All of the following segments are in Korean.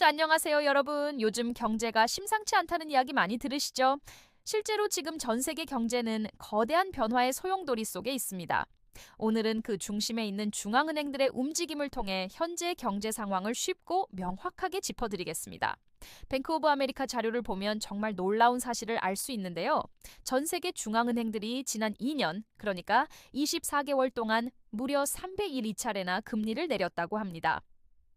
안녕하세요, 여러분. 요즘 경제가 심상치 않다는 이야기 많이 들으시죠? 실제로 지금 전 세계 경제는 거대한 변화의 소용돌이 속에 있습니다. 오늘은 그 중심에 있는 중앙은행들의 움직임을 통해 현재 경제 상황을 쉽고 명확하게 짚어드리겠습니다. 뱅크 오브 아메리카 자료를 보면 정말 놀라운 사실을 알 수 있는데요. 전 세계 중앙은행들이 지난 2년, 그러니까 24개월 동안 무려 301차례나 금리를 내렸다고 합니다.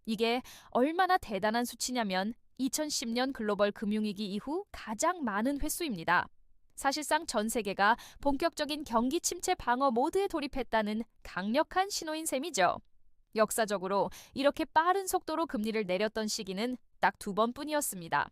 이게 얼마나 대단한 수치냐면 2010년 글로벌 금융위기 이후 가장 많은 횟수입니다. 사실상 전 세계가 본격적인 경기 침체 방어 모드에 돌입했다는 강력한 신호인 셈이죠. 역사적으로 이렇게 빠른 속도로 금리를 내렸던 시기는 딱 두 번뿐이었습니다.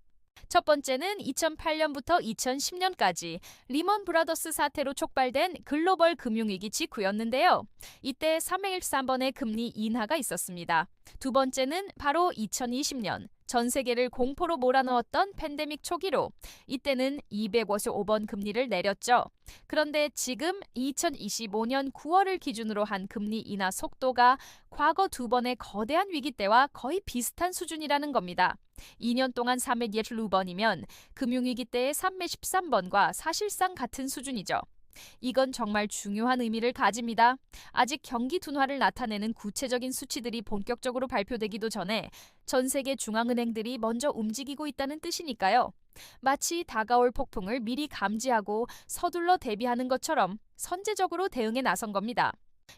첫 번째는 2008년부터 2010년까지 리먼 브라더스 사태로 촉발된 글로벌 금융위기 직후였는데요. 이때 313번의 금리 인하가 있었습니다. 두 번째는 바로 2020년 전 세계를 공포로 몰아넣었던 팬데믹 초기로 이때는 255번 금리를 내렸죠. 그런데 지금 2025년 9월을 기준으로 한 금리 인하 속도가 과거 두 번의 거대한 위기 때와 거의 비슷한 수준이라는 겁니다. 2년 동안 312번이면 금융위기 때의 313번과 사실상 같은 수준이죠. 이건 정말 중요한 의미를 가집니다. 아직 경기 둔화를 나타내는 구체적인 수치들이 본격적으로 발표되기도 전에 전 세계 중앙은행들이 먼저 움직이고 있다는 뜻이니까요. 마치 다가올 폭풍을 미리 감지하고 서둘러 대비하는 것처럼 선제적으로 대응에 나선 겁니다.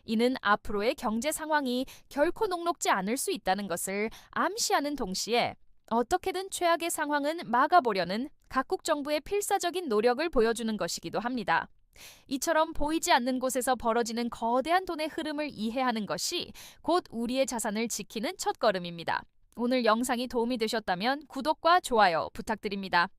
이는 앞으로의 경제 상황이 결코 녹록지 않을 수 있다는 것을 암시하는 동시에 어떻게든 최악의 상황은 막아보려는 각국 정부의 필사적인 노력을 보여주는 것이기도 합니다. 이처럼 보이지 않는 곳에서 벌어지는 거대한 돈의 흐름을 이해하는 것이 곧 우리의 자산을 지키는 첫걸음입니다. 오늘 영상이 도움이 되셨다면 구독과 좋아요 부탁드립니다.